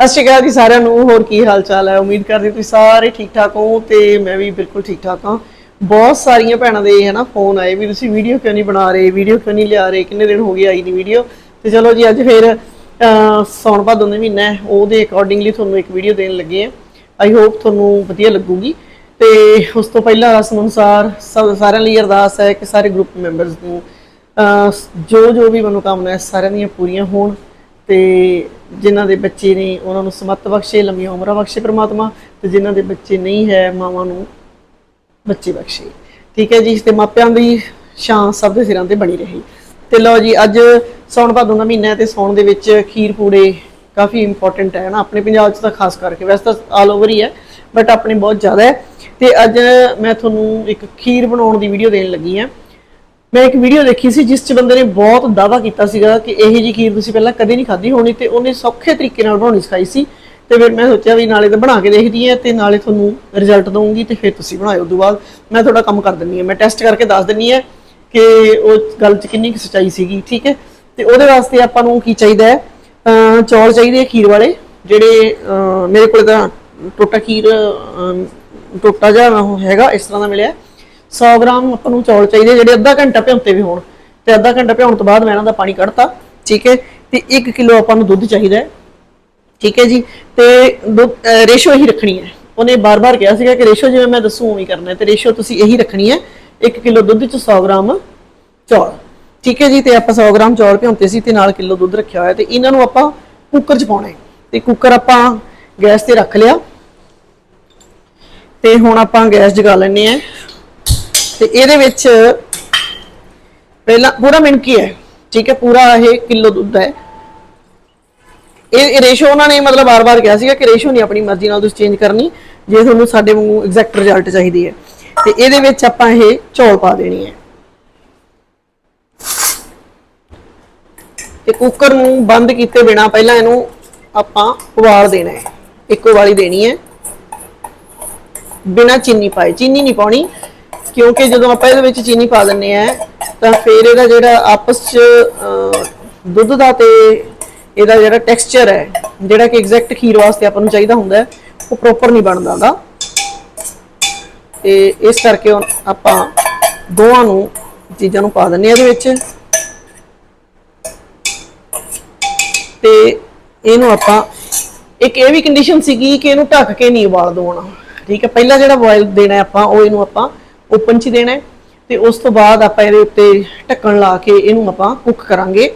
ਸਤਿ ਸ਼੍ਰੀ ਅਕਾਲ ਜੀ ਸਾਰਿਆਂ ਨੂੰ ਹੋਰ ਕੀ ਹਾਲ ਚਾਲ ਹੈ? ਉਮੀਦ ਕਰਦੀ ਤੁਸੀਂ ਸਾਰੇ ਠੀਕ ਠਾਕ ਹੋ ਤੇ ਮੈਂ ਵੀ ਬਿਲਕੁਲ ਠੀਕ ਠਾਕ ਹਾਂ। ਬਹੁਤ ਸਾਰੀਆਂ ਭੈਣਾਂ ਦੇ ਹੈ ਨਾ ਫੋਨ ਆਏ ਵੀ ਤੁਸੀਂ ਵੀਡੀਓ ਕਿਉਂ ਨਹੀਂ ਬਣਾ ਰਹੇ ਵੀਡੀਓ ਕਿਉਂ ਨਹੀਂ ਲਿਆ ਰਹੇ ਕਿੰਨੇ ਦਿਨ ਹੋ ਗਏ ਆਈ ਨਹੀਂ ਵੀਡੀਓ? ਤੇ ਚਲੋ ਜੀ ਅੱਜ ਫਿਰ ਅਹ, ਸਾਉਣ ਭਾਦੋਂ ਦਾ ਮਹੀਨਾ ਹੈ ਉਹਦੇ ਅਕੋਰਡਿੰਗਲੀ ਤੁਹਾਨੂੰ ਇੱਕ ਵੀਡੀਓ ਦੇਣ ਲੱਗੇ ਆ ਆਈ ਹੋਪ ਤੁਹਾਨੂੰ ਵਧੀਆ ਲੱਗੂਗੀ। ਤੇ ਉਸ ਤੋਂ ਪਹਿਲਾਂ ਰਸਮ ਅਨੁਸਾਰ ਸਾਰਿਆਂ ਲਈ ਅਰਦਾਸ ਹੈ ਕਿ ਸਾਰੇ ਗਰੁੱਪ ਮੈਂਬਰਸ ਨੂੰ ਜੋ ਜੋ ਵੀ ਮਨੋਕਾਮਨਾ ਹੈ ਸਾਰਿਆਂ ਦੀਆਂ ਪੂਰੀਆਂ ਹੋਣ। ਤੇ ਜਿਨ੍ਹਾਂ ਦੇ ਬੱਚੇ ਨੇ ਉਹਨਾਂ ਨੂੰ ਸਮੱਤ ਬਖਸ਼ੇ, ਲੰਮੀਆਂ ਉਮਰਾਂ ਬਖਸ਼ੇ ਪ੍ਰਮਾਤਮਾ ਤੇ ਜਿਨ੍ਹਾਂ ਦੇ ਬੱਚੇ ਨਹੀਂ ਹੈ, ਮਾਵਾਂ ਨੂੰ ਬੱਚੇ ਬਖਸ਼ੇ। ਠੀਕ ਹੈ ਜੀ ਤੇ ਮਾਪਿਆਂ ਦੀ ਸ਼ਾਨ ਸਭ ਦੇ ਸਿਰਾਂ ਤੇ ਬਣੀ ਰਹੀ। ਤੇ ਲਓ ਜੀ, ਅੱਜ ਸੌਣ ਭਾਦੋਂ ਦਾ ਮਹੀਨਾ ਹੈ ਤੇ ਸੌਣ ਦੇ ਵਿੱਚ ਖੀਰ ਪੂੜੇ ਕਾਫੀ ਇੰਪੋਰਟੈਂਟ ਹੈ ਨਾ, ਆਪਣੇ ਪੰਜਾਬ 'ਚ ਤਾਂ ਖਾਸ ਕਰਕੇ। ਵੈਸੇ ਤਾਂ ਆਲ ਓਵਰ ਹੀ ਹੈ ਬਟ ਆਪਣੇ ਬਹੁਤ ਜ਼ਿਆਦਾ ਹੈ। ਤੇ ਅੱਜ ਮੈਂ ਤੁਹਾਨੂੰ ਇੱਕ ਖੀਰ ਬਣਾਉਣ ਦੀ ਵੀਡੀਓ ਦੇਣ ਲੱਗੀ ਹਾਂ। ਮੈਂ ਇੱਕ ਵੀਡੀਓ ਦੇਖੀ ਸੀ ਜਿਸ 'ਚ ਬੰਦੇ ਨੇ ਬਹੁਤ ਦਾਵਾ ਕੀਤਾ ਸੀਗਾ ਕਿ ਇਹੋ ਜੀ ਖੀਰ ਤੁਸੀਂ ਪਹਿਲਾਂ ਕਦੇ ਨਹੀਂ ਖਾਧੀ ਹੋਣੀ ਤੇ ਉਹਨੇ ਸੌਖੇ ਤਰੀਕੇ ਨਾਲ ਬਣਾਉਣੀ ਸਿਖਾਈ ਸੀ ਤੇ ਫਿਰ ਮੈਂ ਸੋਚਿਆ ਵੀ ਨਾਲੇ ਤਾਂ ਬਣਾ ਕੇ ਦੇਖਦੀ ਹਾਂ ਤੇ ਨਾਲੇ ਤੁਹਾਨੂੰ ਰਿਜ਼ਲਟ ਦਊਂਗੀ ਤੇ ਫਿਰ ਤੁਸੀਂ ਬਣਾਇਓ ਉਦੋਂ ਬਾਅਦ। ਮੈਂ ਥੋੜਾ ਕੰਮ ਕਰ ਦਿੰਨੀ ਹਾਂ। ਮੈਂ ਟੈਸਟ ਕਰਕੇ ਦੱਸ ਦਿੰਨੀ ਹਾਂ ਕਿ ਉਹ ਗੱਲ 'ਚ ਕਿੰਨੀ ਕੁ ਸੱਚਾਈ ਸੀਗੀ, ਠੀਕ ਹੈ? ਤੇ ਉਹਦੇ ਵਾਸਤੇ ਆਪਾਂ ਨੂੰ ਕੀ ਚਾਹੀਦਾ ਹੈ? ਚੌਲ ਚਾਹੀਦੇ ਆ ਖੀਰ ਵਾਲੇ, ਜਿਹੜੇ ਮੇਰੇ ਕੋਲ ਤਾਂ ਟੋਟਾ ਖੀਰ ਟੋਟਾ ਜਿਹਾ ਉਹ ਹੈਗਾ, ਇਸ ਤਰ੍ਹਾਂ ਦਾ ਮਿਲਿਆ। 100 ਗ੍ਰਾਮ ਆਪਾਂ ਨੂੰ ਚੌਲ ਚਾਹੀਦੇ, ਜਿਹੜੇ ਅੱਧਾ ਘੰਟਾ ਭਿਉਂਤੇ ਵੀ ਹੋਣ। ਤੇ ਅੱਧਾ ਘੰਟਾ ਭਿਉਣ ਤੋਂ ਬਾਅਦ ਮੈਂ ਇਹਨਾਂ ਦਾ ਪਾਣੀ ਕੱਢਤਾ, ਠੀਕ ਹੈ? ਤੇ 1 ਕਿਲੋ ਆਪਾਂ ਨੂੰ ਦੁੱਧ ਚਾਹੀਦਾ ਹੈ, ਠੀਕ ਹੈ ਜੀ? ਤੇ ਰੇਸ਼ੋ ਇਹੀ ਰੱਖਣੀ ਹੈ। ਉਹਨੇ ਬਾਰ-ਬਾਰ ਕਿਹਾ ਸੀਗਾ ਕਿ ਰੇਸ਼ੋ ਜਿਵੇਂ ਮੈਂ ਦੱਸੂ ਉਵੇਂ ਕਰਨਾ ਹੈ। ਤੇ ਰੇਸ਼ੋ ਤੁਸੀਂ ਇਹੀ ਰੱਖਣੀ ਹੈ 1 ਕਿਲੋ ਦੁੱਧ ਚ 100 ਗ੍ਰਾਮ ਚੌਲ, ਠੀਕ ਹੈ ਜੀ? ਤੇ ਆਪਾਂ 100 ਗ੍ਰਾਮ ਚੌਲ ਭਿਉਂਤੇ ਸੀ ਤੇ ਨਾਲ ਕਿਲੋ ਦੁੱਧ ਰੱਖਿਆ ਹੋਇਆ ਤੇ ਇਹਨਾਂ ਨੂੰ ਆਪਾਂ ਕੁੱਕਰ 'ਚ ਪਾਉਣਾ ਹੈ। ਤੇ ਕੁੱਕਰ ਆਪਾਂ ਗੈਸ ਤੇ ਰੱਖ ਲਿਆ। ਤੇ ਹੁਣ ਆਪਾਂ ਗੈਸ ਜਗਾ ਲੈਣੇ ਆ ਤੇ ਇਹਦੇ ਵਿੱਚ ਪਹਿਲਾਂ ਪੂਰਾ ਮਿਣਕੀ ਹੈ, ਠੀਕ ਹੈ, ਪੂਰਾ ਇਹ ਕਿਲੋ ਦੁੱਧ ਹੈ। ਇਹ ਰੇਸ਼ੋ ਉਹਨਾਂ ਨੇ ਮਤਲਬ ਬਾਰ-ਬਾਰ ਕਿਹਾ ਸੀਗਾ ਕਿ ਰੇਸ਼ੋ ਨਹੀਂ ਆਪਣੀ ਮਰਜ਼ੀ ਨਾਲ ਤੁਸੀਂ ਚੇਂਜ ਕਰਨੀ, ਜੇ ਤੁਹਾਨੂੰ ਸਾਡੇ ਵਾਂਗੂ ਐਗਜ਼ੈਕਟ ਰਿਜ਼ਲਟ ਚਾਹੀਦੀ ਹੈ। ਤੇ ਇਹਦੇ ਵਿੱਚ ਆਪਾਂ ਇਹ ਚੌਲ ਪਾ ਦੇਣੀ ਹੈ। ਤੇ ਕੁੱਕਰ ਨੂੰ ਬੰਦ ਕੀਤੇ ਬਿਨਾ ਪਹਿਲਾਂ ਇਹਨੂੰ ਆਪਾਂ ਉਬਾਲ ਦੇਣਾ ਹੈ। ਇੱਕ ਉਬਾਲੀ ਦੇਣੀ ਹੈ। ਬਿਨਾ ਚੀਨੀ ਪਾਏ। ਚੀਨੀ ਨਹੀਂ ਪਾਉਣੀ। ਕਿਉਂਕਿ ਜਦੋਂ ਆਪਾਂ ਇਹਦੇ ਵਿੱਚ ਚੀਨੀ ਪਾ ਦਿੰਨੇ ਆ ਤਾਂ ਫਿਰ ਇਹਦਾ ਜਿਹੜਾ ਆਪਸ ਚ ਅਹ, ਦੁੱਧ ਦਾ ਤੇ ਇਹਦਾ ਜਿਹੜਾ ਟੈਕਸਚਰ ਹੈ ਜਿਹੜਾ ਕਿ ਐਗਜ਼ੈਕਟ ਖੀਰ ਵਾਸਤੇ ਆਪਾਂ ਨੂੰ ਚਾਹੀਦਾ ਹੁੰਦਾ ਉਹ ਪ੍ਰੋਪਰ ਨਹੀਂ ਬਣਦਾ ਉਹਦਾ ਤੇ ਇਸ ਕਰਕੇ ਆਪਾਂ ਦੋਵਾਂ ਨੂੰ ਚੀਜ਼ਾਂ ਨੂੰ ਪਾ ਦਿੰਨੇ ਆ ਇਹਦੇ ਵਿੱਚ। ਤੇ ਇਹਨੂੰ ਆਪਾਂ ਇੱਕ ਇਹ ਵੀ ਕੰਡੀਸ਼ਨ ਸੀਗੀ ਕਿ ਇਹਨੂੰ ਢੱਕ ਕੇ ਨਹੀਂ ਉਬਾਲ ਦਵਾਉਣਾ ਠੀਕ ਹੈ ਪਹਿਲਾਂ ਜਿਹੜਾ ਬੋਇਲ ਦੇਣਾ ਆਪਾਂ ਉਹ ਇਹਨੂੰ ਆਪਾਂ ਓਪਨ 'ਚ ਦੇਣਾ ਹੈ ਤੇ ਉਸ ਤੋਂ ਬਾਅਦ ਆਪਾਂ ਇਹਦੇ ਉੱਤੇ ਢੱਕਣ ਲਾ ਕੇ ਇਹਨੂੰ ਆਪਾਂ ਕੁੱਕ ਕਰਾਂਗੇ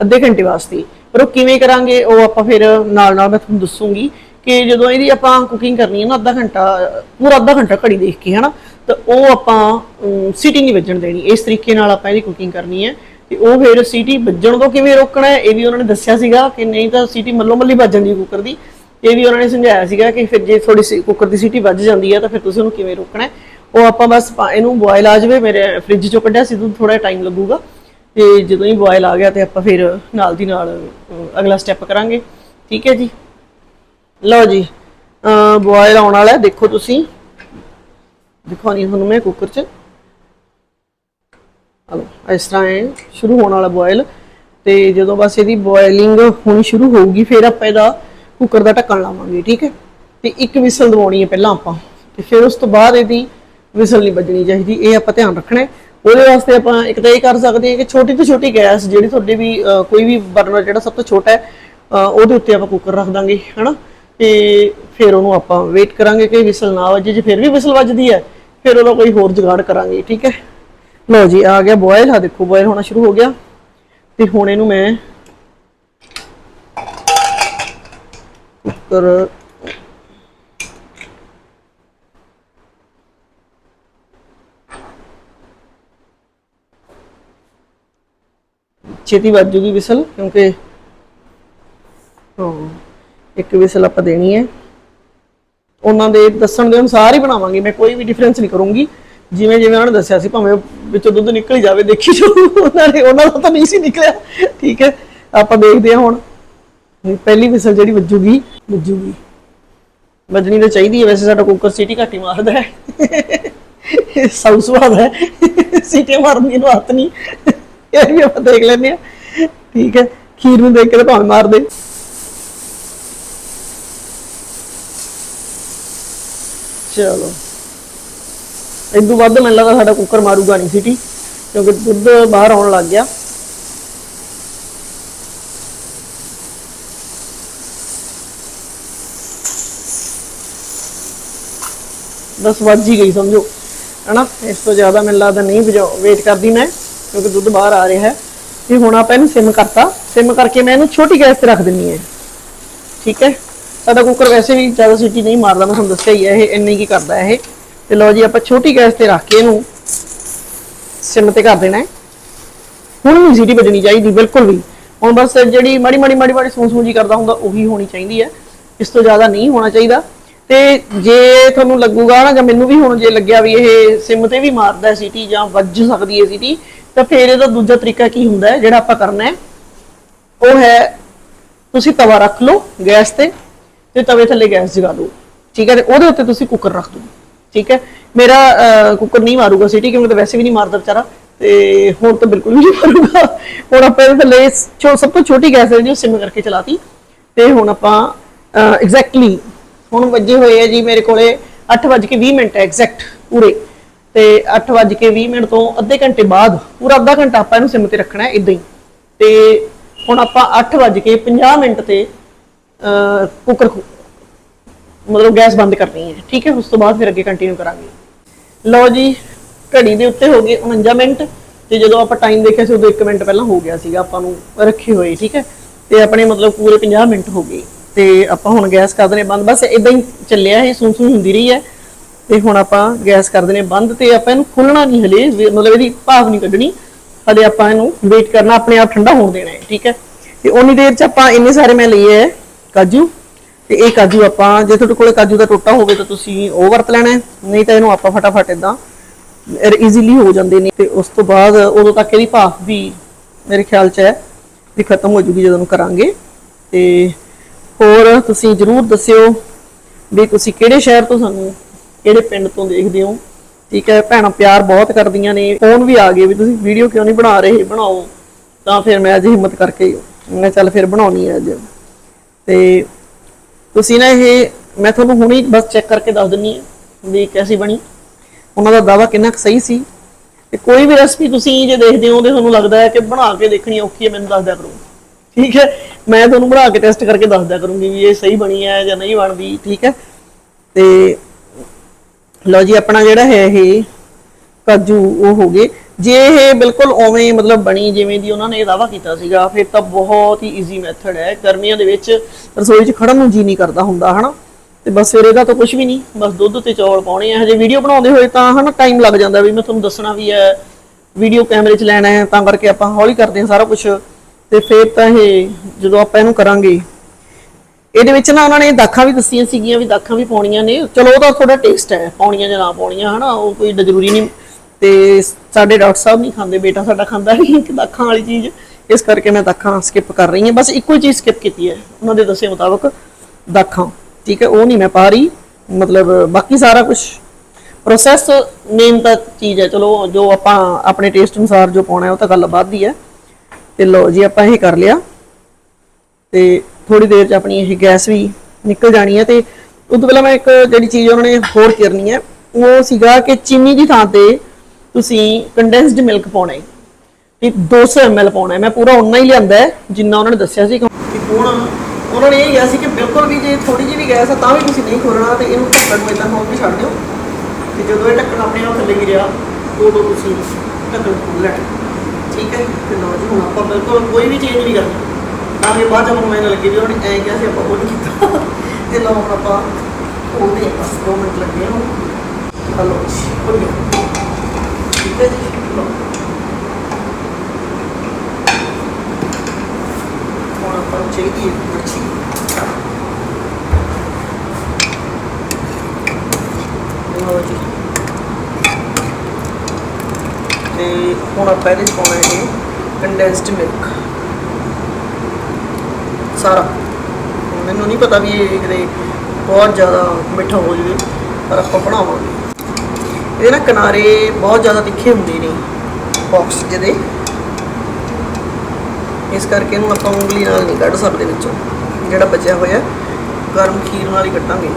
ਅੱਧੇ ਘੰਟੇ ਵਾਸਤੇ। ਪਰ ਉਹ ਕਿਵੇਂ ਕਰਾਂਗੇ ਉਹ ਆਪਾਂ ਫਿਰ ਨਾਲ ਨਾਲ ਮੈਂ ਤੁਹਾਨੂੰ ਦੱਸੂਗੀ ਕਿ ਜਦੋਂ ਇਹਦੀ ਆਪਾਂ ਕੁਕਿੰਗ ਕਰਨੀ ਹੈ ਨਾ ਅੱਧਾ ਘੰਟਾ, ਪੂਰਾ ਅੱਧਾ ਘੰਟਾ ਘੜੀ ਦੇਖ ਕੇ, ਹਨਾ? ਤਾਂ ਉਹ ਆਪਾਂ ਸੀਟੀ ਨਹੀਂ ਵੱਜਣ ਦੇਣੀ। ਇਸ ਤਰੀਕੇ ਨਾਲ ਆਪਾਂ ਇਹਦੀ ਕੁਕਿੰਗ ਕਰਨੀ ਹੈ। ਤੇ ਉਹ ਫਿਰ ਸੀਟੀ ਵੱਜਣ ਤੋਂ ਕਿਵੇਂ ਰੋਕਣਾ ਹੈ, ਇਹ ਵੀ ਉਹਨਾਂ ਨੇ ਦੱਸਿਆ ਸੀਗਾ ਕਿ ਨਹੀਂ ਤਾਂ ਸੀਟੀ ਮੱਲੋ ਮੱਲੀ ਵੱਜ ਜਾਂਦੀ ਕੁੱਕਰ ਦੀ। ਇਹ ਵੀ ਉਹਨਾਂ ਨੇ ਸਮਝਾਇਆ ਸੀਗਾ ਕਿ ਫਿਰ ਜੇ ਥੋੜੀ ਕੁੱਕਰ ਦੀ ਸੀਟੀ ਵੱਜ ਜਾਂਦੀ ਹੈ ਤਾਂ ਫਿਰ ਤੁਸੀਂ ਉਹਨੂੰ ਕਿਵੇਂ ਰੋਕਣਾ ਹੈ? ਉਹ ਆਪਾਂ ਬਸ ਇਹਨੂੰ ਬੋਇਲ ਆ ਜਾਵੇ, ਮੇਰੇ ਫ੍ਰਿਜ ਚੋਂ ਕੱਢਿਆ ਸੀ ਤਾਂ ਥੋੜਾ ਟਾਈਮ ਲੱਗੂਗਾ। ਤੇ ਜਦੋਂ ਹੀ ਬੋਇਲ ਆ ਗਿਆ ਤੇ ਆਪਾਂ ਫਿਰ ਨਾਲ ਦੀ ਨਾਲ ਅਗਲਾ ਸਟੈਪ ਕਰਾਂਗੇ। ਠੀਕ ਹੈ ਜੀ? ਲਓ ਜੀ ਬੋਇਲ ਆਉਣ ਵਾਲਾ ਦੇਖੋ ਤੁਸੀਂ। ਦਿਖਾਉਣੀ ਤੁਹਾਨੂੰ ਮੈਂ ਕੁੱਕਰ 'ਚ। ਹਲੋ, ਇਸ ਤਰ੍ਹਾਂ ਇਹ ਸ਼ੁਰੂ ਹੋਣ ਵਾਲਾ ਬੋਇਲ ਤੇ ਜਦੋਂ ਬਸ ਇਹਦੀ ਬੋਇਲਿੰਗ ਹੋਣੀ ਸ਼ੁਰੂ ਹੋਊਗੀ, ਫਿਰ ਆਪਾਂ ਇਹਦਾ ਕੁੱਕਰ ਦਾ ਢੱਕਣ ਲਾਵਾਂਗੇ, ਠੀਕ ਹੈ? ਤੇ ਇੱਕ ਵਿਸਲ ਦਵਾਉਣੀ ਹੈ ਪਹਿਲਾਂ ਆਪਾਂ। ਤੇ ਫਿਰ ਉਸ ਤੋਂ ਬਾਅਦ ਇਹਦੀ ਵਿਸਲ ਨਹੀਂ ਵੱਜਣੀ ਚਾਹੀਦੀ, ਇਹ ਆਪਾਂ ਧਿਆਨ ਰੱਖਣਾ ਹੈ। ਉਹਦੇ ਵਾਸਤੇ ਆਪਾਂ ਇੱਕ ਤਾਂ ਇਹ ਕਰ ਸਕਦੇ ਹਾਂ ਕਿ ਛੋਟੀ ਤੋਂ ਛੋਟੀ ਗੈਸ ਜਿਹੜੀ ਤੁਹਾਡੇ ਵੀ ਕੋਈ ਵੀ ਬਰਨਰ ਜਿਹੜਾ ਸਭ ਤੋਂ ਛੋਟਾ ਹੈ ਉਹਦੇ ਉੱਤੇ ਆਪਾਂ ਕੁੱਕਰ ਰੱਖ ਦਾਂਗੇ, ਹਨਾ? ਤੇ ਫਿਰ ਉਹਨੂੰ ਆਪਾਂ ਵੇਟ ਕਰਾਂਗੇ ਕਿ ਵਿਸਲ ਨਾ ਵੱਜੇ। ਜੇ ਫਿਰ ਵੀ ਵਿਸਲ ਵੱਜਦੀ ਹੈ, ਫਿਰ ਉਹਦਾ ਕੋਈ ਹੋਰ ਜੁਗਾੜ ਕਰਾਂਗੇ, ਠੀਕ ਹੈ? ਲਓ ਜੀ, ਆ ਗਿਆ ਬੋਇਲ ਆ ਦੇਖੋ ਬੋਇਲ ਹੋਣਾ ਸ਼ੁਰੂ ਹੋ ਗਿਆ। ਤੇ ਹੁਣ ਇਹਨੂੰ ਮੈਂ ਕੁੱਕਰ ਛੇਤੀ ਵੱਜ ਜੂਗੀ ਵਿਸਲ, ਕਿਉਂਕਿ ਹਾਂ ਇੱਕ ਵਿਸਲ ਆਪਾਂ ਦੇਣੀ ਹੈ। ਉਹਨਾਂ ਦੇ ਦੱਸਣ ਦੇ ਅਨੁਸਾਰ ਹੀ ਬਣਾਵਾਂਗੇ। ਮੈਂ ਕੋਈ ਵੀ ਡਿਫਰੈਂਸ ਨਹੀਂ ਕਰੂੰਗੀ। ਜਿਵੇਂ ਜਿਵੇਂ ਉਹਨਾਂ ਨੇ ਦੱਸਿਆ ਸੀ, ਭਾਵੇਂ ਵਿੱਚੋਂ ਦੁੱਧ ਨਿਕਲ ਹੀ ਜਾਵੇ, ਦੇਖੀ ਜੋ ਉਹਨਾਂ ਨੇ ਉਹਨਾਂ ਦਾ ਤਾਂ ਨਹੀਂ ਸੀ ਨਿਕਲਿਆ। ਠੀਕ ਹੈ। ਆਪਾਂ ਦੇਖਦੇ ਹਾਂ ਹੁਣ। ਪਹਿਲੀ ਵਿਸਲ ਜਿਹੜੀ ਵੱਜੂਗੀ ਵੱਜੂਗੀ। ਵੱਜਣੀ ਤਾਂ ਚਾਹੀਦੀ ਹੈ। ਵੈਸੇ ਸਾਡਾ ਕੁੱਕਰ ਸੀਟੀ ਘੱਟ ਹੀ ਮਾਰਦਾ ਹੈ। ਸੌ ਸਵਾਦ ਹੈ। ਸੀਟੀ ਮਾਰਨ ਦੀ ਨੂੰ ਨਹੀਂ। ਇਹ ਵੀ ਆਪਾਂ ਦੇਖ ਲੈਂਦੇ ਆ ਠੀਕ ਹੈ, ਖੀਰ ਨੂੰ ਦੇਖ ਕੇ ਤਾਂ ਭਾਵੇਂ ਮਾਰ ਦੇ। ਚਲੋ। ਇੰਦੂ ਵੱਧ ਮੈਨੂੰ ਲੱਗਾ ਸਾਡਾ ਕੁੱਕਰ ਮਾਰੂਗਾ ਨਹੀਂ ਸੀਟੀ ਕਿਉਂਕਿ ਦੁੱਧ ਬਾਹਰ ਆਉਣ ਲੱਗ ਗਿਆ। ਬਸ ਵੱਜ ਹੀ ਗਈ, ਸਮਝੋ। ਹਨਾ, ਇਸ ਤੋਂ ਜ਼ਿਆਦਾ ਮੈਨੂੰ ਲੱਗਦਾ ਨਹੀਂ ਭਜਾਓ ਵੇਟ ਕਰਦੀ ਮੈਂ। ਕਿਉਂਕਿ ਦੁੱਧ ਬਾਹਰ ਆ ਰਿਹਾ ਹੈ। ਤੇ ਹੁਣ ਆਪਾਂ ਇਹਨੂੰ ਸਿਮ ਕਰਤਾ। ਸਿਮ ਕਰਕੇ ਮੈਂ ਇਹਨੂੰ ਛੋਟੀ ਗੈਸ ਤੇ ਰੱਖ ਦਿੰਨੀ ਹੈ। ਠੀਕ ਹੈ? ਸਾਡਾ ਕੁੱਕਰ ਵੈਸੇ ਵੀ ਜ਼ਿਆਦਾ ਸੀਟੀ ਨਹੀਂ ਮਾਰਦਾ, ਮੈਂ ਤੁਹਾਨੂੰ ਦੱਸਿਆ ਹੀ ਹੈ, ਇਹ ਇੰਨੀ ਕੀ ਕਰਦਾ ਇਹ। ਤੇ ਲਓ ਜੀ, ਆਪਾਂ ਛੋਟੀ ਗੈਸ ਤੇ ਰੱਖ ਕੇ ਇਹਨੂੰ ਸਿਮ ਤੇ ਕਰ ਦੇਣਾ ਹੈ। ਹੁਣ ਨਹੀਂ ਸੀਟੀ ਵੱਜਣੀ ਚਾਹੀਦੀ, ਬਿਲਕੁਲ ਵੀ। ਹੁਣ ਬਸ ਜਿਹੜੀ ਮਾੜੀ ਮਾੜੀ ਮਾੜੀ ਮਾੜੀ ਸੂੰ ਸੂੰ ਜੀ ਕਰਦਾ ਹੁੰਦਾ, ਉਹੀ ਹੋਣੀ ਚਾਹੀਦੀ ਹੈ। ਇਸ ਤੋਂ ਜ਼ਿਆਦਾ ਨਹੀਂ ਹੋਣਾ ਚਾਹੀਦਾ। ਤੇ ਜੇ ਤੁਹਾਨੂੰ ਲੱਗੂਗਾ ਨਾ, ਜਾਂ ਮੈਨੂੰ ਵੀ ਹੁਣ ਜੇ ਲੱਗਿਆ ਵੀ ਇਹ ਸਿਮ ਤੇ ਵੀ ਮਾਰਦਾ ਸੀਟੀ ਜਾਂ ਵੱਜ ਸਕਦੀ ਹੈ ਸੀਟੀ, ਤਾਂ ਫਿਰ ਇਹਦਾ ਦੂਜਾ ਤਰੀਕਾ ਕੀ ਹੁੰਦਾ ਹੈ, ਜਿਹੜਾ ਆਪਾਂ ਕਰਨਾ ਹੈ? ਉਹ ਹੈ, ਤੁਸੀਂ ਤਵਾ ਰੱਖ ਲਓ ਗੈਸ ਤੇ ਤੇ ਤਵੇ ਥੱਲੇ ਗੈਸ ਜਗਾ ਦਿਓ। ਠੀਕ ਹੈ? ਤੇ ਉਹਦੇ ਉੱਤੇ ਤੁਸੀਂ ਕੁੱਕਰ ਰੱਖ ਦਿਓ। ਠੀਕ ਹੈ? ਮੇਰਾ ਕੁੱਕਰ ਨਹੀਂ ਮਾਰੂਗਾ ਸੀਟੀ, ਕਿਉਂਕਿ ਤਾਂ ਵੈਸੇ ਵੀ ਨਹੀਂ ਮਾਰਦਾ ਵਿਚਾਰਾ। ਤੇ ਹੁਣ ਤਾਂ ਬਿਲਕੁਲ ਵੀ ਨਹੀਂ ਮਾਰੂਗਾ। ਹੁਣ ਆਪਾਂ ਇਹਦੇ ਥੱਲੇ ਛੋ- ਸਭ ਤੋਂ ਛੋਟੀ ਗੈਸ ਹੈ ਜੀ ਉਹ ਸਿਮ ਕਰਕੇ ਚਲਾਤੀ। ਤੇ ਹੁਣ ਆਪਾਂ ਐਗਜ਼ੈਕਟਲੀ ਹੁਣ ਵੱਜੇ ਹੋਏ ਆ ਜੀ ਮੇਰੇ ਕੋਲੇ 8:20 ਮਿੰਟ ਹੈ ਐਗਜ਼ੈਕਟ ਪੂਰੇ। ਤੇ 8:20 ਮਿੰਟ ਤੋਂ ਅੱਧੇ ਘੰਟੇ ਬਾਅਦ ਪੂਰਾ ਅੱਧਾ ਘੰਟਾ ਆਪਾਂ ਇਹਨੂੰ ਸਿਮ ਤੇ ਰੱਖਣਾ ਹੈ ਇਦਾਂ ਹੀ। ਤੇ ਹੁਣ ਆਪਾਂ 8:50 ਮਿੰਟ ਤੇ ਅਹ, ਕੁੱਕਰ ਖੋ- ਮਤਲਬ ਗੈਸ ਬੰਦ ਕਰਨੀ ਹੈ। ਠੀਕ ਹੈ ਉਸ ਤੋਂ ਬਾਅਦ ਫਿਰ ਅੱਗੇ ਕੰਟੀਨਿਊ ਕਰਾਂਗੇ। ਲਓ ਜੀ ਘੜੀ ਦੇ ਉੱਤੇ ਹੋ ਗਏ 49 ਮਿੰਟ। ਤੇ ਜਦੋਂ ਆਪਾਂ ਟਾਈਮ ਦੇਖਿਆ ਸੀ ਉਦੋਂ 1 ਮਿੰਟ ਪਹਿਲਾਂ ਹੋ ਗਿਆ ਸੀਗਾ ਆਪਾਂ ਨੂੰ ਰੱਖੇ ਹੋਏ ਠੀਕ ਹੈ। ਤੇ ਆਪਣੇ ਮਤਲਬ ਪੂਰੇ 50 ਮਿੰਟ ਹੋ ਗਏ। ਤੇ ਆਪਾਂ ਹੁਣ ਗੈਸ ਕਰ ਦਨੇ ਬੰਦ। ਬਸ ਇਦਾਂ ਹੀ ਚੱਲਿਆ ਇਹ ਸੂੰ ਸੂੰ ਹੁੰਦੀ ਰਹੀ ਹੈ। ਤੇ ਹੁਣ ਆਪਾਂ ਗੈਸ ਕਰ ਦਨੇ ਬੰਦ ਤੇ ਆਪਾਂ ਇਹਨੂੰ ਖੁੱਲਣਾ ਨਹੀਂ ਹਲੇ ਮਤਲਬ ਇਹਦੀ ਭਾਫ ਨਹੀਂ ਕੱਢਣੀ। ਹਲੇ ਆਪਾਂ ਇਹਨੂੰ ਵੇਟ ਕਰਨਾ, ਆਪਣੇ ਆਪ ਠੰਡਾ ਹੋਣ ਦੇਣਾ ਹੈ, ਠੀਕ ਹੈ। ਤੇ ਉਨੀ ਦੇਰ ਚ ਆਪਾਂ ਇੰਨੇ ਸਾਰੇ ਮੈਂ ਲਏ ਹੈ ਕਾਜੂ। ਤੇ ਇਹ ਕਾਜੂ ਆਪਾਂ, ਜੇ ਤੁਹਾਡੇ ਕੋਲੇ ਕਾਜੂ ਦਾ ਟੋਟਾ ਹੋਵੇ ਤਾਂ ਤੁਸੀਂ ਉਹ ਵਰਤ ਲੈਣਾ ਹੈ, ਨਹੀਂ ਤਾਂ ਇਹਨੂੰ ਆਪਾਂ ਫਟਾਫਟ ਇਦਾਂ ਈਜ਼ੀਲੀ ਹੋ ਜਾਂਦੇ ਨੇ। ਤੇ ਉਸ ਤੋਂ ਬਾਅਦ ਉਦੋਂ ਤੱਕ ਇਹਦੀ ਭਾਫ ਵੀ ਮੇਰੇ ਖਿਆਲ ਚ ਹੈ ਵੀ ਖਤਮ ਹੋ ਜੂਗੀ ਜਦੋਂ ਨੂੰ ਕਰਾਂਗੇ। ਤੇ ਹੋਰ ਤੁਸੀਂ ਜਰੂਰ ਦੱਸਿਓ ਵੀ ਤੁਸੀਂ ਕਿਹੜੇ ਸ਼ਹਿਰ ਤੋਂ ਸਾਨੂੰ ਕਿਹੜੇ ਪਿੰਡ ਤੋਂ ਦੇਖਦੇ ਹੋ। ਠੀਕ ਹੈ, ਭੈਣਾਂ ਪਿਆਰ ਬਹੁਤ ਕਰਦੀਆਂ ਨੇ। ਫੋਨ ਵੀ ਆ ਗਏ ਵੀ ਤੁਸੀਂ ਵੀਡੀਓ ਕਿਉਂ ਨਹੀਂ ਬਣਾ ਰਹੇ? ਬਣਾਓ। ਤਾਂ ਫਿਰ ਮੈਂ ਅੱਜ ਹਿੰਮਤ ਕਰਕੇ ਮੈਂ ਚੱਲ ਫਿਰ ਬਣਾਉਣੀ ਹੈ ਅੱਜ। ਤੇ ਤੁਸੀਂ ਨਾ ਇਹ, ਮੈਂ ਤੁਹਾਨੂੰ ਹੁਣੇ ਬਸ ਚੈੱਕ ਕਰਕੇ ਦੱਸ ਦਿੰਨੀ ਹਾਂ ਵੀ ਕੈਸੀ ਬਣੀ। ਉਹਨਾਂ ਦਾ ਦਾਵਾ ਕਿੰਨਾ ਕੁ ਸਹੀ ਸੀ। ਤੇ ਕੋਈ ਵੀ ਰੈਸਪੀ ਤੁਸੀਂ ਜੇ ਦੇਖਦੇ ਹੋ ਤੇ ਤੁਹਾਨੂੰ ਲੱਗਦਾ ਹੈ ਕਿ ਬਣਾ ਕੇ ਦੇਖਣੀ ਔਖੀ ਹੈ, ਮੈਨੂੰ ਦੱਸ ਦਿਆ ਕਰੋ। ਠੀਕ ਹੈ? ਮੈਂ ਤੁਹਾਨੂੰ ਬਣਾ ਕੇ ਟੈਸਟ ਕਰਕੇ ਦੱਸ ਦਿਆ ਕਰੂੰਗੀ ਵੀ ਇਹ ਸਹੀ ਬਣੀ ਹੈ ਜਾਂ ਨਹੀਂ ਬਣਦੀ, ਠੀਕ ਹੈ? ਤੇ ਲਓ ਜੀ, ਆਪਣਾ ਜਿਹੜਾ ਹੈ ਇਹ ਕਾਜੂ, ਉਹ ਹੋ ਗਏ। ਜੇ ਇਹ ਬਿਲਕੁਲ ਉਵੇਂ ਮਤਲਬ ਬਣੀ ਜਿਵੇਂ ਦੀ ਉਹਨਾਂ ਨੇ ਦਾਵਾ ਕੀਤਾ ਸੀਗਾ, ਫਿਰ ਤਾਂ ਬਹੁਤ ਹੀ ਈਜ਼ੀ ਮੈਥਡ ਹੈ। ਗਰਮੀਆਂ ਦੇ ਵਿੱਚ ਰਸੋਈ 'ਚ ਖੜਨ ਨੂੰ ਜੀ ਨਹੀਂ ਕਰਦਾ ਹੁੰਦਾ, ਹਨਾ? ਤੇ ਬਸ ਫਿਰ ਇਹਦਾ ਤਾਂ ਕੁਝ ਵੀ ਨਹੀਂ, ਬਸ ਦੁੱਧ ਤੇ ਚੌਲ ਪਾਉਣੇ ਆ। ਹਜੇ ਵੀਡੀਓ ਬਣਾਉਂਦੇ ਹੋਏ ਤਾਂ, ਹਨਾ ਟਾਈਮ ਲੱਗ ਜਾਂਦਾ ਵੀ ਮੈਂ ਤੁਹਾਨੂੰ ਦੱਸਣਾ ਵੀ ਹੈ ਵੀਡੀਓ ਕੈਮਰੇ 'ਚ ਲੈਣਾ ਹੈ, ਤਾਂ ਕਰਕੇ ਆਪਾਂ ਹੌਲੀ ਕਰਦੇ ਹਾਂ ਸਾਰਾ ਕੁਝ ਤੇ ਫਿਰ ਤਾਂ ਇਹ ਜਦੋਂ ਆਪਾਂ ਇਹਨੂੰ ਕਰਾਂਗੇ, ਇਹਦੇ ਵਿੱਚ ਨਾ ਉਹਨਾਂ ਨੇ ਦਾਖਾਂ ਵੀ ਦੱਸੀਆਂ ਸੀਗੀਆਂ ਵੀ ਦਾਖਾਂ ਵੀ ਪਾਉਣੀਆਂ ਨੇ। ਚਲੋ ਉਹਦਾ ਥੋੜਾ ਟੇਸਟ ਹੈ, ਪਾਉਣੀਆਂ ਜਾਂ ਨਾ ਪਾਉਣੀਆਂ, ਹਨਾ, ਉਹ ਕੋਈ ਜ਼ਰੂਰੀ ਨਹੀਂ। ਤੇ ਸਾਡੇ ਡਾਕਟਰ ਸਾਹਿਬ ਨਹੀਂ ਖਾਂਦੇ, ਬੇਟਾ ਸਾਡਾ ਖਾਂਦਾ ਨਹੀਂ ਕਿ ਦਾਖਾਂ ਵਾਲੀ ਚੀਜ਼। ਇਸ ਕਰਕੇ ਮੈਂ ਦਾਖਾਂ ਸਕਿਪ ਕਰ ਰਹੀ ਹਾਂ। ਬਸ ਇੱਕੋ ਹੀ ਚੀਜ਼ ਸਕਿਪ ਕੀਤੀ ਹੈ, ਉਹਨਾਂ ਦੇ ਦੱਸੇ ਮੁਤਾਬਕ ਦਾਖਾਂ, ਠੀਕ ਹੈ, ਉਹ ਨਹੀਂ ਮੈਂ ਪਾ ਰਹੀ। ਮਤਲਬ ਬਾਕੀ ਸਾਰਾ ਕੁਝ ਪ੍ਰੋਸੈਸ ਮੇਨ ਤਾਂ ਚੀਜ਼ ਹੈ। ਚਲੋ ਜੋ ਆਪਾਂ ਆਪਣੇ ਟੇਸਟ ਅਨੁਸਾਰ ਜੋ ਪਾਉਣਾ ਹੈ, ਉਹ ਤਾਂ ਗੱਲ ਬਾਅਦ ਦੀ ਹੈ। ਤੇ ਲਓ ਜੀ, ਆਪਾਂ ਇਹ ਕਰ ਲਿਆ। ਤੇ ਥੋੜੀ ਦੇਰ ਚ ਆਪਣੀ ਇਹ ਗੈਸ ਵੀ ਨਿਕਲ ਜਾਣੀ ਹੈ ਤੇ ਉਸ ਪਹਿਲਾਂ ਮੈਂ ਇੱਕ ਜਿਹੜੀ ਚੀਜ਼ ਉਹਨਾਂ ਨੇ ਹੋਰ ਕਰਨੀ ਹੈ, ਉਹ ਸੀਗਾ ਕਿ ਚੀਨੀ ਦੀ ਥਾਂ ਤੇ ਤੁਸੀਂ ਕੰਡੈਂਸਡ ਮਿਲਕ ਪਾਉਣਾ ਹੈ। ਤੇ 200 ml ਪਾਉਣਾ ਹੈ। ਮੈਂ ਪੂਰਾ ਉਨਾ ਹੀ ਲਿਆਂਦਾ ਹੈ, ਜਿੰਨਾ ਉਹਨਾਂ ਨੇ ਦੱਸਿਆ ਸੀ। ਕਿ ਹੁਣ ਉਹਨਾਂ ਨੇ ਇਹ ਕਿਹਾ ਸੀ ਕਿ ਬਿਲਕੁਲ ਵੀ ਜੇ ਥੋੜੀ ਜਿਹੀ ਵੀ ਗੈਸ ਹੈ ਤਾਂ ਵੀ ਤੁਸੀਂ ਨਹੀਂ ਖੋਲਣਾ ਤੇ ਇਹਨੂੰ ਢੱਕਣ ਨੂੰ ਇਦਾਂ ਹੋਣ ਕੇ ਛੱਡ ਦਿਓ। ਤੇ ਜਦੋਂ ਇਹ ਢੱਕਣ ਆਪਣੇ ਆਪ ਥੱਲੇ ਗਿਰਿਆ, ਉਦੋਂ ਤੁਸੀਂ ਢੱਕਣ ਖੋਲ ਲੈਣਾ। ਠੀਕ ਹੈ ਤੇ ਲਓ ਜੀ, ਹੁਣ ਆਪਾਂ ਬਿਲਕੁਲ ਕੋਈ ਵੀ ਚੇਂਜ ਨਹੀਂ ਕਰਨੀ। ਤਾਂ ਕਿ ਬਾਅਦ ਜਦੋਂ ਮੈਨੂੰ ਲੱਗੇ ਵੀ ਉਹਨਾਂ ਐਂ ਕਿਹਾ ਸੀ, ਆਪਾਂ ਉਹ ਨਹੀਂ ਕੀਤਾ। ਤੇ ਲਓ ਹੁਣ ਆਪਾਂ ਖੋਲਦੇ ਬਸ 2 ਮਿੰਟ ਲੱਗੇ ਹੁਣ। ਹਲੋ ਖੁੱਲ ਗਿਆ। ਠੀਕ ਹੈ ਜੀ, ਲਓ। ਹੁਣ ਆਪਾਂ ਚਾਹੀਦੀ ਹੈ ਮੱਛੀ ਲਓ ਜੀ ਤੇ ਹੁਣ ਆਪਾਂ ਇਹਦੇ 'ਚ ਪਾਉਣਾ ਹੈ ਕੰਡੈਂਸਡ ਮਿਲਕ ਸਾਰਾ। ਮੈਨੂੰ ਨਹੀਂ ਪਤਾ ਵੀ ਇਹ ਕਿਤੇ ਬਹੁਤ ਜ਼ਿਆਦਾ ਮਿੱਠਾ ਹੋ ਜਾਵੇ, ਪਰ ਆਪਾਂ ਬਣਾਵਾਂਗੇ। ਇਹਦੇ ਨਾ ਕਿਨਾਰੇ ਬਹੁਤ ਜ਼ਿਆਦਾ ਤਿੱਖੇ ਹੁੰਦੇ ਨੇ ਬਾਕਸ ਜਿਹਦੇ। ਇਸ ਕਰਕੇ ਇਹਨੂੰ ਆਪਾਂ ਉਂਗਲੀ ਨਾਲ ਨਹੀਂ ਕੱਢ ਸਕਦੇ ਵਿੱਚੋਂ। ਜਿਹੜਾ ਬਚਿਆ ਹੋਇਆ, ਗਰਮ ਖੀਰ ਨਾਲ ਹੀ ਕੱਟਾਂਗੇ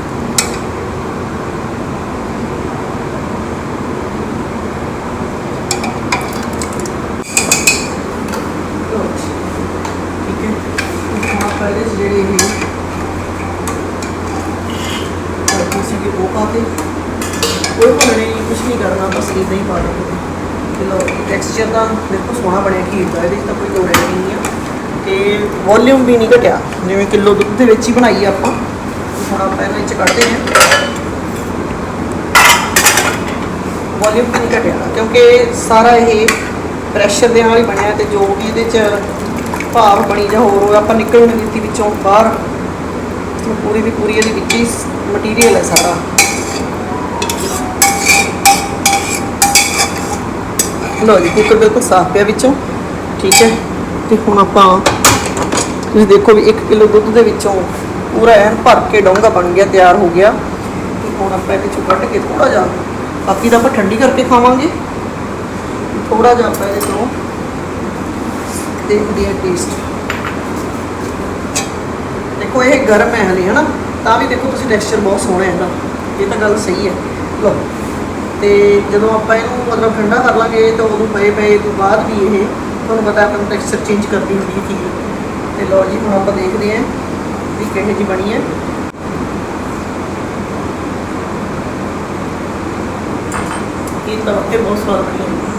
ਬਸ ਇਦਾਂ ਪਾ ਦਾਂਗੇ ਤੇ ਟੈਕਸਚਰ ਦਾ ਬਿਲਕੁਲ ਸੋਹਣਾ ਬਣਿਆ ਖੀਰ ਦਾ, ਇਹਦੇ 'ਚ ਤਾਂ ਕੋਈ ਲੋੜ ਨਹੀਂ ਆ। ਤੇ ਵੋਲਿਊਮ ਵੀ ਨਹੀਂ ਘਟਿਆ। ਜਿਵੇਂ ਕਿਲੋ ਦੁੱਧ ਦੇ ਵਿੱਚ ਹੀ ਬਣਾਈ ਆਪਾਂ, ਤੇ ਹੁਣ ਆਪਾਂ ਇਹਦੇ ਵਿੱਚ ਕੱਢਦੇ ਹਾਂ। ਵੋਲਿਊਮ ਵੀ ਨਹੀਂ ਘਟਿਆ, ਕਿਉਂਕਿ ਸਾਰਾ ਇਹ ਪ੍ਰੈਸ਼ਰ ਦੇ ਨਾਲ ਹੀ ਬਣਿਆ ਤੇ ਜੋ ਵੀ ਇਹਦੇ 'ਚ ਭਾਵ ਬਣੀ ਜਾਂ ਹੋਰ ਹੋਵੇ, ਆਪਾਂ ਨਿਕਲਣ ਨਹੀਂ ਦਿੱਤੀ ਵਿੱਚੋਂ ਬਾਹਰ ਪੂਰੀ ਦੀ ਪੂਰੀ ਇਹਦੇ ਵਿੱਚ ਹੀ ਮਟੀਰੀਅਲ ਹੈ ਸਾਰਾ। ਲੋ ਜੀ, ਕੁੱਕਰ ਬਿਲਕੁਲ ਸਾਫ਼ ਪਿਆ ਵਿੱਚੋਂ, ਠੀਕ ਹੈ? ਤੇ ਹੁਣ ਆਪਾਂ, ਤੁਸੀਂ ਦੇਖੋ ਵੀ 1 ਕਿਲੋ ਦੁੱਧ ਦੇ ਵਿੱਚੋਂ ਪੂਰਾ ਐਨ ਭਰ ਕੇ ਡੋਂਗਾ ਬਣ ਗਿਆ, ਤਿਆਰ ਹੋ ਗਿਆ। ਤੇ ਹੁਣ ਆਪਾਂ ਇਹਦੇ ਚੋਂ ਕੱਢ ਕੇ ਥੋੜਾ ਜਿਹਾ, ਬਾਕੀ ਤਾਂ ਆਪਾਂ ਠੰਡੀ ਕਰਕੇ ਖਾਵਾਂਗੇ। ਥੋੜਾ ਜਿਹਾ ਆਪਾਂ ਇਹਦੇ ਤੋਂ ਦੇਖਦੇ ਹਾਂ ਟੇਸਟ ਦੇਖੋ, ਇਹ ਗਰਮ ਹੈ ਹਲੇ, ਹਨਾ? ਤਾਂ ਵੀ ਦੇਖੋ, ਤੁਸੀਂ ਟੈਕਸਚਰ ਬਹੁਤ ਸੋਹਣਾ ਹੈ ਇਹਦਾ। ਇਹ ਤਾਂ ਗੱਲ ਸਹੀ ਹੈ। ਲਓ। ਤੇ ਜਦੋਂ ਆਪਾਂ ਇਹਨੂੰ ਮਤਲਬ ਠੰਡਾ ਕਰ ਲਾਂਗੇ ਤਾਂ ਉਦੋਂ ਪਏ ਪਏ ਤੋਂ ਬਾਅਦ ਵੀ ਇਹ ਤੁਹਾਨੂੰ ਪਤਾ ਆਪਣਾ ਟੈਕਸਚਰ ਚੇਂਜ ਕਰਦੀ ਹੁੰਦੀ ਹੈ ਖੀਰ ਤੇ ਲਓ ਜੀ, ਹੁਣ ਆਪਾਂ ਦੇਖਦੇ ਹਾਂ ਵੀ ਕਿਹੋ ਜੀ ਬਣੀ ਹੈ। ਇਹ ਤਾਂ ਵਾਕਈ ਬਹੁਤ ਸਵਾਦ ਬਣੀ ਹੈ।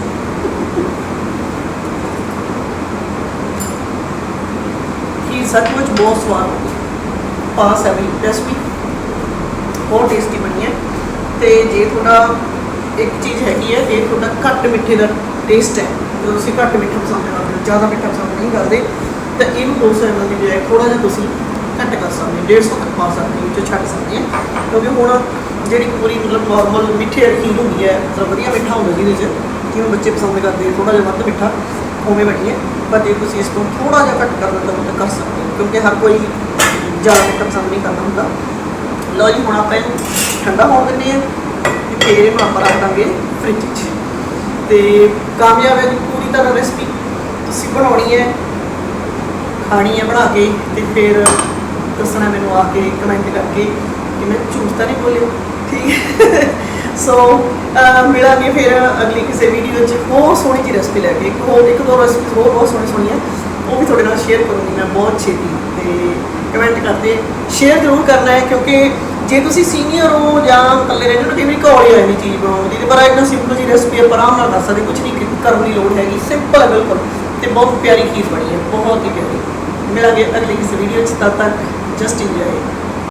ਖੀਰ ਸੱਚਮੁੱਚ ਬਹੁਤ ਸਵਾਦ ਪਾਸ ਹੈ ਵੀ ਰੈਸਪੀ ਬਹੁਤ ਟੇਸਟੀ ਬਣੀ ਹੈ। ਤੇ ਜੇ ਤੁਹਾਡਾ ਇੱਕ ਚੀਜ਼ ਹੈਗੀ ਹੈ ਜੇ ਤੁਹਾਡਾ ਘੱਟ ਮਿੱਠੇ ਦਾ ਟੇਸਟ ਹੈ। ਜਦੋਂ ਤੁਸੀਂ ਘੱਟ ਮਿੱਠਾ ਪਸੰਦ ਕਰਦੇ ਹੋ, ਜ਼ਿਆਦਾ ਮਿੱਠਾ ਪਸੰਦ ਨਹੀਂ ਕਰਦੇ, ਤਾਂ ਇਹਨੂੰ 200 ml ਦੀ ਬਜਾਏ ਥੋੜਾ ਜਿਹਾ ਤੁਸੀਂ ਘੱਟ ਕਰ ਸਕਦੇ ਹੋ 150 ਤੱਕ ਪਾ ਸਕਦੇ ਹੋ ਜੋ ਛੱਡ ਸਕਦੇ ਆ ਕਿਉਂਕਿ ਹੁਣ ਜਿਹੜੀ ਪੂਰੀ ਮਤਲਬ ਨਾਰਮਲ ਮਿੱਠੇ ਵਾਲੀ ਖੀਰ ਹੁੰਦੀ ਹੈ, ਮਤਲਬ ਵਧੀਆ ਮਿੱਠਾ ਹੁੰਦਾ ਜਿਹਦੇ 'ਚ, ਜਿਵੇਂ ਬੱਚੇ ਪਸੰਦ ਕਰਦੇ ਥੋੜਾ ਜਿਹਾ ਵੱਧ ਮਿੱਠਾ, ਉਵੇਂ ਬਣੀ ਹੈ। ਪਰ ਜੇ ਤੁਸੀਂ ਇਸ ਤੋਂ ਥੋੜਾ ਜਿਹਾ ਘੱਟ ਕਰਨਾ ਚਾਹੋ ਤਾਂ ਕਰ ਸਕਦੇ ਹੋ, ਕਿਉਂਕਿ ਹਰ ਕੋਈ ਜ਼ਿਆਦਾ ਮਿੱਠਾ ਪਸੰਦ ਨਹੀਂ ਕਰਦਾ ਹੁੰਦਾ। ਲਓ ਜੀ, ਹੁਣ ਆਪਾਂ ਇਹਨੂੰ ਠੰਡਾ ਹੋਣ ਦਿੰਦੇ ਹਾਂ। ਤੇ ਫਿਰ ਇਹਨੂੰ ਆਪਾਂ ਰੱਖ ਦਾਂਗੇ ਫ੍ਰਿਜ 'ਚ। ਤੇ ਕਾਮਯਾਬ ਹੈ ਪੂਰੀ ਤਰ੍ਹਾਂ ਰੈਸਪੀ ਤੁਸੀਂ ਬਣਾਉਣੀ ਹੈ, ਖਾਣੀ ਹੈ ਬਣਾ ਕੇ ਤੇ ਫਿਰ ਦੱਸਣਾ ਮੈਨੂੰ ਆ ਕੇ ਕਮੈਂਟ ਕਰਕੇ ਕਿ ਮੈਂ ਝੂਠ ਤਾਂ ਨਹੀਂ ਬੋਲਿਆ। ਠੀਕ ਹੈ। ਸੋ ਮਿਲਾਂਗੇ ਫਿਰ ਅਗਲੀ ਕਿਸੇ ਵੀਡੀਓ 'ਚ ਬਹੁਤ ਸੋਹਣੀ ਜਿਹੀ ਰੈਸਪੀ ਲੈ ਕੇ। ਇੱਕ ਹੋਰ, ਇੱਕ ਦੋ ਰੈਸਪੀ ਹੋਰ ਬਹੁਤ ਸੋਹਣੀ ਸੋਹਣੀ ਹੈ ਉਹ ਵੀ ਤੁਹਾਡੇ ਨਾਲ ਸ਼ੇਅਰ ਕਰੂੰਗੀ, ਮੈਂ ਬਹੁਤ ਛੇਤੀ। ਤੇ ਕਮੈਂਟ ਕਰਦੇ ਸ਼ੇਅਰ ਜ਼ਰੂਰ ਕਰਨਾ ਹੈ, ਕਿਉਂਕਿ ਜੇ ਤੁਸੀਂ ਸੀਨੀਅਰ ਹੋ ਜਾਂ ਇਕੱਲੇ ਰਹਿੰਦੇ ਹੋ ਕਈ ਵਾਰੀ ਘੋਲ ਹੀ ਰਹਿੰਦੀ ਚੀਜ਼ ਬਣਾਉਣ ਦੀ? ਤੇ ਪਰ ਇੰਨਾ ਸਿੰਪਲ ਜੀ ਰੈਸਪੀ ਆਪਾਂ ਆਰਾਮ ਨਾਲ ਦੱਸ ਸਕਦੇ ਕੁਝ ਨਹੀਂ ਕਰਨ ਦੀ ਲੋੜ ਹੈਗੀ ਸਿੰਪਲ ਹੈ ਬਿਲਕੁਲ। ਤੇ ਬਹੁਤ ਪਿਆਰੀ ਖੀਰ ਬਣੀ ਹੈ, ਬਹੁਤ ਹੀ ਪਿਆਰੀ। ਮਿਲਾਂਗੇ ਅਗਲੀ ਕਿਸੇ ਵੀਡੀਓ 'ਚ, ਤਦ ਤੱਕ ਜਸਟ ਇੰਜੋਏ